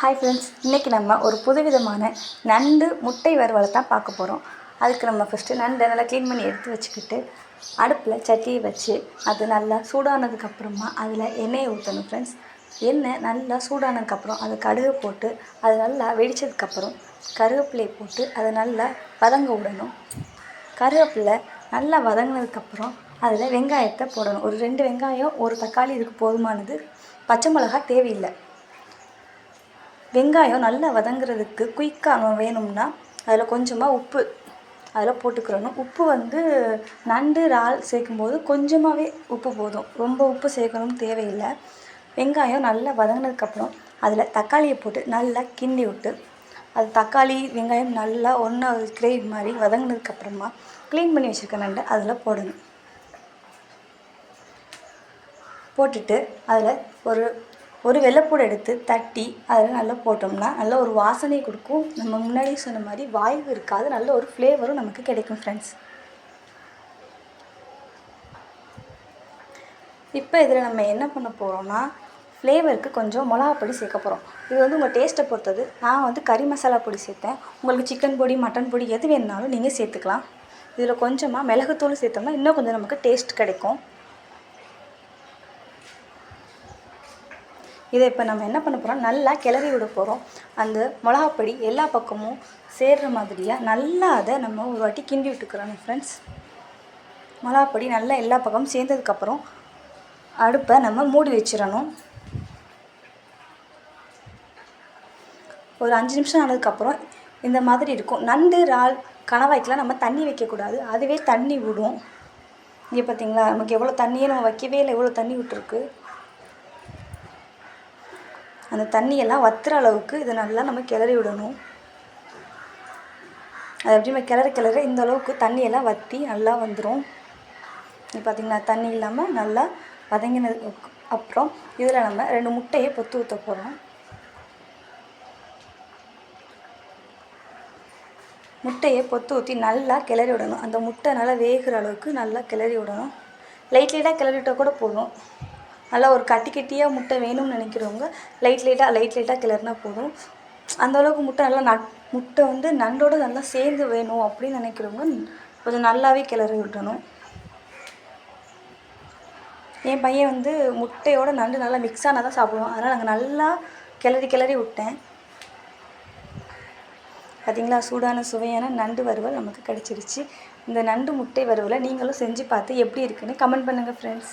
Hi friends இன்றைக்கி நம்ம ஒரு புதுவிதமான நண்டு முட்டை வறுவலை தான் பார்க்க போகிறோம் அதுக்கு நம்ம ஃபஸ்ட்டு நண்டை நல்லா க்ளீன் பண்ணி எடுத்து வச்சுக்கிட்டு அடுப்பில் சட்டியை வச்சு அது நல்லா சூடானதுக்கப்புறமா அதில் எண்ணெயை ஊற்றணும் ஃப்ரெண்ட்ஸ் எண்ணெய் நல்லா சூடானதுக்கப்புறம் அது கடுகு போட்டு அது நல்லா வெடித்ததுக்கப்புறம் கருவேப்பிலையை போட்டு அதை நல்லா வதங்க விடணும். கருவேப்பிலை நல்லா வதங்கினதுக்கப்புறம் அதில் வெங்காயத்தை போடணும். ஒரு ரெண்டு வெங்காயம் ஒரு தக்காளி இதுக்கு போதுமானது. பச்சை மிளகா தேவையில்லை. வெங்காயம் நல்லா வதங்குறதுக்கு குயிக்காக வேணும்னா அதில் கொஞ்சமாக உப்பு அதில் போட்டுக்கிறணும். உப்பு வந்து நண்டு இறால் சேர்க்கும்போது கொஞ்சமாகவே உப்பு போதும். ரொம்ப உப்பு சேர்க்கணும்னு தேவையில்லை. வெங்காயம் நல்லா வதங்கினதுக்கப்புறம் அதில் தக்காளியை போட்டு நல்லா கிண்டி விட்டு அது தக்காளி வெங்காயம் நல்லா ஒன்றா கிரேவி மாதிரி வதங்கினதுக்கப்புறமா க்ளீன் பண்ணி வச்சுருக்க நண்டை அதில் போடணும். போட்டுட்டு அதில் ஒரு ஒரு வெள்ளைப்பூடு எடுத்து தட்டி அதில் நல்லா போட்டோம்னா நல்ல ஒரு வாசனை கொடுக்கும். நம்ம முன்னாடி சொன்ன மாதிரி வாய்வு இருக்காது. நல்ல ஒரு ஃப்ளேவரும் நமக்கு கிடைக்கும் ஃப்ரெண்ட்ஸ் இப்போ இதில் நம்ம என்ன பண்ண போகிறோம்னா ஃப்ளேவருக்கு கொஞ்சம் மிளகாப்பொடி சேர்க்க போகிறோம் இது வந்து உங்கள் டேஸ்ட்டை பொறுத்தது. நான் வந்து கறி மசாலா பொடி சேர்த்தேன். உங்களுக்கு சிக்கன் பொடி மட்டன் பொடி எது வேணுனாலும் நீங்கள் சேர்த்துக்கலாம். இதில் கொஞ்சமாக மிளகுத்தூள் சேர்த்தோம்னா இன்னும் கொஞ்சம் நமக்கு டேஸ்ட் கிடைக்கும். இதை இப்போ நம்ம என்ன பண்ண போகிறோம் நல்லா கிளறி விட போகிறோம் அந்த மிளகாப்பொடி எல்லா பக்கமும் சேர்கிற மாதிரியாக நல்லா அதை நம்ம ஒரு வாட்டி கிண்டி விட்டுக்கிறோம் ஃப்ரெண்ட்ஸ் மிளகாப்பொடி நல்லா எல்லா பக்கமும் சேர்ந்ததுக்கப்புறம் அடுப்பை நம்ம மூடி வச்சிடணும். ஒரு அஞ்சு நிமிஷம் ஆனதுக்கப்புறம் இந்த மாதிரி இருக்கும். நண்டு இறால் கணவாய்க்கெலாம் நம்ம தண்ணி வைக்கக்கூடாது. அதுவே தண்ணி விடும். இங்கே பார்த்தீங்களா நமக்கு எவ்வளோ தண்ணியே நம்ம வைக்கவே இல்லை. எவ்வளோ தண்ணி விட்டுருக்கு? அந்த தண்ணியெல்லாம் வத்துற அளவுக்கு இதை நல்லா நம்ம கிளறி விடணும். அது அப்படி நம்ம கிளற கிளற இந்த அளவுக்கு தண்ணியெல்லாம் வற்றி நல்லா வந்துடும் இது பார்த்திங்கன்னா தண்ணி இல்லாமல் நல்லா வதங்கினது. அப்புறம் இதில் நம்ம ரெண்டு முட்டையை பொத்து ஊற்ற போகிறோம் முட்டையை பொத்து ஊற்றி நல்லா கிளறி விடணும். அந்த முட்டை நல்லா வேகிற அளவுக்கு நல்லா கிளறி விடணும். லைட் லைட்டாக கிளறி விட்டால் கூட போதும். நல்லா ஒரு கட்டி கட்டியாக முட்டை வேணும்னு நினைக்கிறவங்க லைட் லைட்டாக லைட் லைட்டாக கிளறினா போதும். அந்தளவுக்கு முட்டை நல்லா நட் முட்டை வந்து நண்டோடு நல்லா சேர்ந்து வேணும் அப்படின்னு நினைக்கிறவங்க கொஞ்சம் நல்லாவே கிளறி விட்டணும். என் பையன் வந்து முட்டையோட நண்டு நல்லா மிக்ஸ் ஆனால் தான் சாப்பிடுவான். அதனால் நாங்கள் நல்லா கிளறி கிளறி விட்டேன். பார்த்திங்களா சூடான சுவையான நண்டு வறுவல் நமக்கு கிடச்சிருச்சு. இந்த நண்டு முட்டை வறுவலை நீங்களும் செஞ்சு பார்த்து எப்படி இருக்குன்னு கமெண்ட் பண்ணுங்கள் ஃப்ரெண்ட்ஸ்